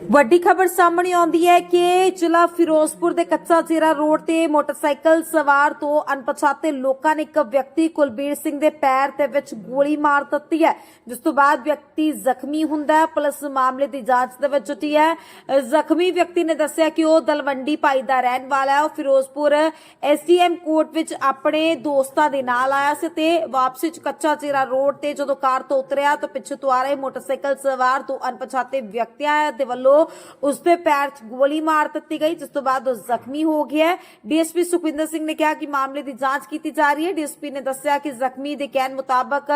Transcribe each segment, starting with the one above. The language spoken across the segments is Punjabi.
ਵੱਡੀ ਖਬਰ ਸਾਹਮਣੇ ਆਉਂਦੀ ਹੈ ਕਿ ਜ਼ਿਲ੍ਹਾ ਫਿਰੋਜ਼ਪੁਰ ਦੇ ਕੱਚਾ ਜੀਰਾ ਰੋਡ ਤੇ ਮੋਟਰਸਾਈਕਲ ਸਵਾਰ ਤੋਂ ਅਣਪਛਾਤੇ ਲੋਕਾਂ ਨੇ ਇੱਕ ਵਿਅਕਤੀ ਕੁਲਬੀਰ ਸਿੰਘ ਦੇ ਪੈਰ ਦੇ ਵਿੱਚ ਗੋਲੀ ਮਾਰ ਦਿੱਤੀ ਹੈ, ਜਿਸ ਤੋਂ ਬਾਅਦ ਵਿਅਕਤੀ ਜ਼ਖਮੀ ਹੁੰਦਾ ਹੈ। ਪੁਲਿਸ ਮਾਮਲੇ ਦੀ ਜਾਂਚ ਦੇ ਵਿੱਚ ਜੁਟੀ ਹੈ। ਜ਼ਖਮੀ ਵਿਅਕਤੀ ਨੇ ਦੱਸਿਆ ਕਿ ਉਹ ਦਲਵੰਡੀ ਭਾਈ ਦਾ ਰਹਿਣ ਵਾਲਾ ਹੈ। ਉਹ ਫਿਰੋਜ਼ਪੁਰ ਐਸਡੀਐਮ ਕੋਰਟ ਵਿੱਚ ਆਪਣੇ ਦੋਸਤਾਂ ਦੇ ਨਾਲ ਆਇਆ ਸੀ ਤੇ ਵਾਪਸੀ ਚ ਕੱਚਾ ਜੀਰਾ ਰੋਡ ਤੇ ਜਦੋਂ ਕਾਰ ਤੋਂ ਉਤਰਿਆ ਤਾਂ ਪਿੱਛੇ ਤੋਂ ਆ ਰਹੇ ਮੋਟਰਸਾਈਕਲ ਸਵਾਰ ਤੋਂ ਅਣਪਛਾਤੇ ਵਿਅਕਤੀਆਂ ਦੇ ਵੱਲੋਂ ਉਸ ਦੇ ਪੈਰ 'ਚ ਗੋਲੀ ਮਾਰ ਦਿੱਤੀ ਗਈ ਜਿਸ ਤੋਂ ਬਾਅਦ ਉਹ ਜ਼ਖਮੀ ਹੋ ਗਿਆ ਹੈ ਡੀਐਸਪੀ ਸੁਖਵਿੰਦਰ ਸਿੰਘ ਨੇ ਕਿਹਾ ਕਿ ਮਾਮਲੇ ਦੀ ਜਾਂਚ ਕੀਤੀ ਜਾ ਰਹੀ ਹੈ ਡੀਐਸਪੀ ਨੇ ਦੱਸਿਆ ਕਿ ਜ਼ਖਮੀ ਦੇ ਕਹਿਣ ਮੁਤਾਬਕ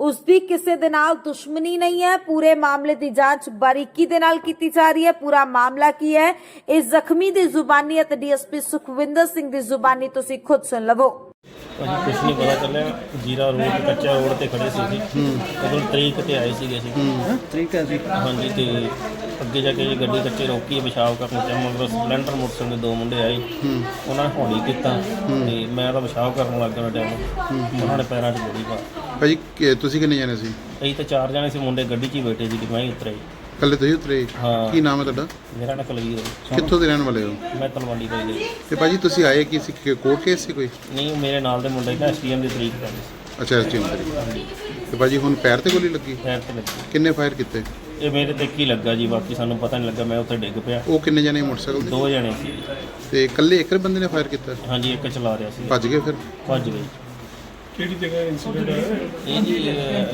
ਉਸ ਦੀ ਕਿਸੇ ਦੇ ਨਾਲ ਦੁਸ਼ਮਣੀ ਨਹੀਂ ਹੈ ਪੂਰੇ ਮਾਮਲੇ ਦੀ ਜਾਂਚ ਬਾਰੀਕੀ ਦੇ ਨਾਲ ਕੀਤੀ ਜਾ ਰਹੀ ਹੈ ਪੂਰਾ ਮਾਮਲਾ ਕੀ ਹੈ ਇਸ ਜ਼ਖਮੀ ਦੀ ਜ਼ੁਬਾਨੀ ਅਤੇ ਡੀਐਸਪੀ ਸੁਖਵਿੰਦਰ ਸਿੰਘ ਦੀ ਜ਼ੁਬਾਨੀ ਤੁਸੀਂ ਖੁਦ ਸੁਣ ਲਵੋ ਭਾਜੀ ਕੁਛ ਨਹੀਂ ਪਤਾ ਚੱਲਿਆ ਜੀਰਾ ਰੋਡ ਕੱਚਾ ਰੋਡ ਤੇ ਖੜੇ ਸੀ ਜੀ ਉਦੋਂ ਤਰੀਕ ਤੇ ਆਏ ਸੀਗੇ ਅਸੀਂ ਠੀਕ ਹੈ ਜੀ ਹਾਂਜੀ ਤੇ ਅੱਗੇ ਜਾ ਕੇ ਜੀ ਗੱਡੀ ਕੱਚੇ ਰੋਕੀ ਪਿਸ਼ਾਬ ਕਰਨ ਤੇ ਮਗਰ ਸਪਲੈਂਡਰ ਮੋਟਰਸਾਈਕਲ ਦੇ ਦੋ ਮੁੰਡੇ ਆਏ। ਉਹਨਾਂ ਨੇ ਹੌਲੀ ਕੀਤਾ ਤੇ ਮੈਂ ਤਾਂ ਪਿਸ਼ਾਬ ਕਰਨ ਲੱਗ ਗਿਆ ਟਾਈਮ ਉਹਨਾਂ ਨੇ ਪੈਰਾਂ 'ਚ ਗੋਲੀ ਪਾ ਭਾਜੀ ਕਿ- ਤੁਸੀਂ ਕਿੰਨੇ ਜਾਣੇ ਸੀ? ਅਸੀਂ ਤਾਂ ਚਾਰ ਜਣੇ ਸੀ ਮੁੰਡੇ ਗੱਡੀ 'ਚ ਹੀ ਬੈਠੇ ਸੀ ਤੇ ਮੈਂ ਹੀ ਉਤਰਿਆ ਜੀ। ਕੱਲੇ ਤੁਸੀਂ ਉਤਰੇ? ਹਾਂ। ਕੀ ਨਾਮ ਹੈ ਤੁਹਾਡਾ? ਮੇਰਾ ਨਾਂ ਕੁਲਵੀਰ ਹੈ ਕਿੱਥੋਂ ਦੇ ਰਹਿਣ ਵਾਲੇ ਹੋ? ਮੈਂ ਤਲਵੰਡੀ ਤੋਂ ਜੀ। ਤੇ ਭਾਜੀ ਤੁਸੀਂ ਆਏ ਕੀ ਸੀ? ਕਿ ਕੋਰਟ ਕੇਸ ਸੀ ਕੋਈ? ਨਹੀਂ ਮੇਰੇ ਨਾਲ ਦੇ ਮੁੰਡੇ ਨਾ ਐਸਟੀਐਮ ਦੀ ਤਰੀਕ ਕਰਦੇ ਸੀ। ਅੱਛਾ ਐਸਟੀਐਮ ਦੇ ਤੇ ਭਾਜੀ ਹੁਣ ਪੈਰ ਤੇ ਗੋਲੀ ਲੱਗੀ? ਪੈਰ ਤੇ ਲੱਗੀ। ਕਿੰਨੇ ਫਾਇਰ ਕੀਤੇ? ਇਹ ਮੇਰੇ ਤੇ ਕੀ ਲੱਗਾ ਜੀ? ਬਾਕੀ ਸਾਨੂੰ ਪਤਾ ਨਹੀਂ ਲੱਗਾ ਮੈਂ ਉੱਥੇ ਡਿੱਗ ਪਿਆ। ਉਹ ਕਿੰਨੇ ਜਾਣੇ ਮੋਟਰਸਾਈਕਲ ਦੋ ਜਣੇ ਸੀ। ਤੇ ਇਕੱਲੇ ਇੱਕ ਬੰਦੇ ਨੇ ਫਾਇਰ ਕੀਤਾ? ਹਾਂਜੀ ਇੱਕ ਚਲਾ ਰਿਹਾ ਸੀ। ਭੱਜ ਗਏ ਫਿਰ? ਭੱਜ ਗਏ। ਕਿਹੜੀ ਜਗ੍ਹਾ ਇਨਸੀਡੈਂਟ ਹੈ? ਇਹ ਜੀ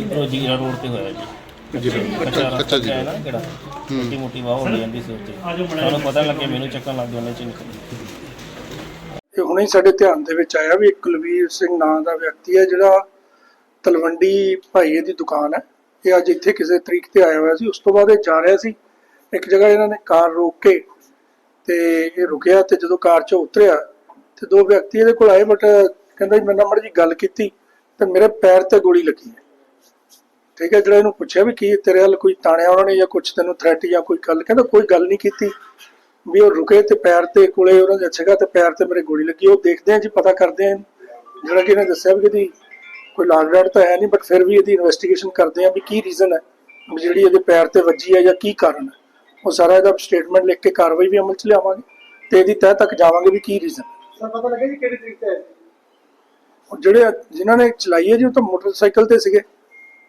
ਇਧਰੋਂ ਜੀਰਾ ਰੋਡ ਤੇ ਹੋਇਆ ਜੀ। ਜੀ ਕੱਚਾ ਕੱਚਾ ਜੀ। ਹੈ ਨਾ ਕਿਹੜਾ ਛੋਟੀ ਮੋਟੀ ਵਾਹ ਹੋ ਜਾਂਦੀ ਸੀ ਉੱਤੇ ਸਾਨੂੰ ਪਤਾ ਨਹੀਂ ਲੱਗਿਆ ਮੈਨੂੰ ਚੱਕਣ ਲੱਗ ਗਿਆ ਉਹਨੇ ਚ ਨਿਕਲ ਗਈ। ਇਹ ਹੁਣੇ ਹੀ ਸਾਡੇ ਧਿਆਨ ਦੇ ਵਿੱਚ ਆਇਆ ਵੀ ਇੱਕ ਕੁਲਵੀਰ ਸਿੰਘ ਨਾਂ ਦਾ ਵਿਅਕਤੀ ਹੈ ਜਿਹੜਾ ਤਲਵੰਡੀ ਭਾਈਏ ਦੀ ਦੁਕਾਨ ਹੈ। ਇਹ ਅੱਜ ਇੱਥੇ ਕਿਸੇ ਤਰੀਕ ਤੇ ਆਇਆ ਹੋਇਆ ਸੀ, ਉਸ ਤੋਂ ਬਾਅਦ ਇਹ ਜਾ ਰਿਹਾ ਸੀ। ਇੱਕ ਜਗ੍ਹਾ ਇਹਨਾਂ ਨੇ ਕਾਰ ਰੋਕ ਕੇ ਤੇ ਇਹ ਰੁਕਿਆ ਤੇ ਜਦੋਂ ਕਾਰ 'ਚੋਂ ਉਤਰਿਆ ਤੇ ਦੋ ਵਿਅਕਤੀ ਇਹਦੇ ਕੋਲ ਆਏ, ਬਟ ਕਹਿੰਦਾ ਜੀ ਮੇਰੇ ਨਾਲ ਜੀ ਗੱਲ ਕੀਤੀ ਤੇ ਮੇਰੇ ਪੈਰ ਤੇ ਗੋਲੀ ਲੱਗੀ ਹੈ। ਠੀਕ ਹੈ, ਜਿਹੜਾ ਇਹਨੂੰ ਪੁੱਛਿਆ ਵੀ ਕੀ ਤੇਰੇ ਵੱਲ ਕੋਈ ਤਾਣਿਆ ਉਹਨਾਂ ਨੇ ਜਾਂ ਕੁਝ ਤੈਨੂੰ ਥ੍ਰੈਟ ਜਾਂ ਕੋਈ ਗੱਲ, ਕਹਿੰਦਾ ਕੋਈ ਗੱਲ ਨਹੀਂ ਕੀਤੀ। ਵੀ ਉਹ ਰੁਕੇ ਤੇ ਪੈਰ ਤੇ ਕੋਲੇ ਉਹਨਾਂ ਦੇ ਅੱਛੇਗਾ ਤੇ ਪੈਰ ਤੇ ਮੇਰੇ ਗੋਲੀ ਲੱਗੀ, ਉਹ ਦੇਖਦੇ ਆ ਜੀ, ਪਤਾ ਕਰਦੇ ਆ ਜਿਹੜਾ ਕਿ ਇਹਨੇ ਦੱਸਿਆ ਵੀ ਇਹਦੀ ਕੋਈ ਲਾਗ ਡਾਟ ਤਾਂ ਹੈ ਨਹੀਂ ਬਟ ਫਿਰ ਵੀ ਇਹਦੀ ਇਨਵੈਸਟੀਗੇਸ਼ਨ ਕਰਦੇ ਆ ਵੀ ਕੀ ਰੀਜ਼ਨ ਹੈ ਜਿਹੜੀ ਇਹਦੇ ਪੈਰ ਤੇ ਵੱਜੀ ਹੈ ਜਾਂ ਕੀ ਕਾਰਨ ਹੈ। ਉਹ ਸਾਰਾ ਇਹਦਾ ਸਟੇਟਮੈਂਟ ਲਿਖ ਕੇ ਕਾਰਵਾਈ ਵੀ ਅਮਲ 'ਚ ਲਿਆਵਾਂਗੇ ਤੇ ਇਹਦੀ ਤਹਿ ਤੱਕ ਜਾਵਾਂਗੇ ਵੀ ਕੀ ਰੀਜ਼ਨ ਸਰ ਪਤਾ ਲੱਗਾ ਜੀ ਕਿਹੜੀ ਤਰੀਕ ਤੇ ਹੈ? ਉਹ ਜਿਹੜੇ ਜਿਨ੍ਹਾਂ ਨੇ ਚਲਾਈ ਹੈ ਜੀ ਉਹ ਤਾਂ ਮੋਟਰਸਾਈਕਲ ਤੇ ਸੀਗੇ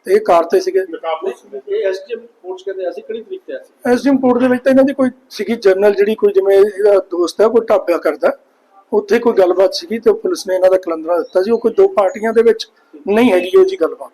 ਤੇ ਇਹ ਕਾਰ ਤੇ ਸੀਗੇ। ਇਹ ਐਸਟੀਐਮ ਕੋਰਟ ਕਹਿੰਦੇ ਅਸੀਂ ਕਿਹੜੀ ਤਰੀਕ ਤੇ ਆਏ ਸੀ? ਐਸਡੀਐਮ ਕੋਰਟ ਦੇ ਵਿੱਚ ਤਾਂ ਇਹਨਾਂ ਦੀ ਕੋਈ ਸੀਗੀ ਜਰਨਲ ਜਿਹੜੀ ਕੋਈ ਜਿਵੇਂ ਇਹਦਾ ਦੋਸਤ ਹੈ ਕੋਈ ਢਾਬਿਆ ਕਰਦਾ ਉੱਥੇ ਕੋਈ ਗੱਲਬਾਤ ਸੀਗੀ ਤੇ ਪੁਲਿਸ ਨੇ ਇਹਨਾਂ ਦਾ ਕਲੰਦਰਾ ਦਿੱਤਾ ਸੀ। ਉਹ ਕੋਈ ਦੋ ਪਾਰਟੀਆਂ ਦੇ ਵਿੱਚ ਨਹੀਂ ਹੈਗੀ ਉਹ ਜੀ ਗੱਲਬਾਤ।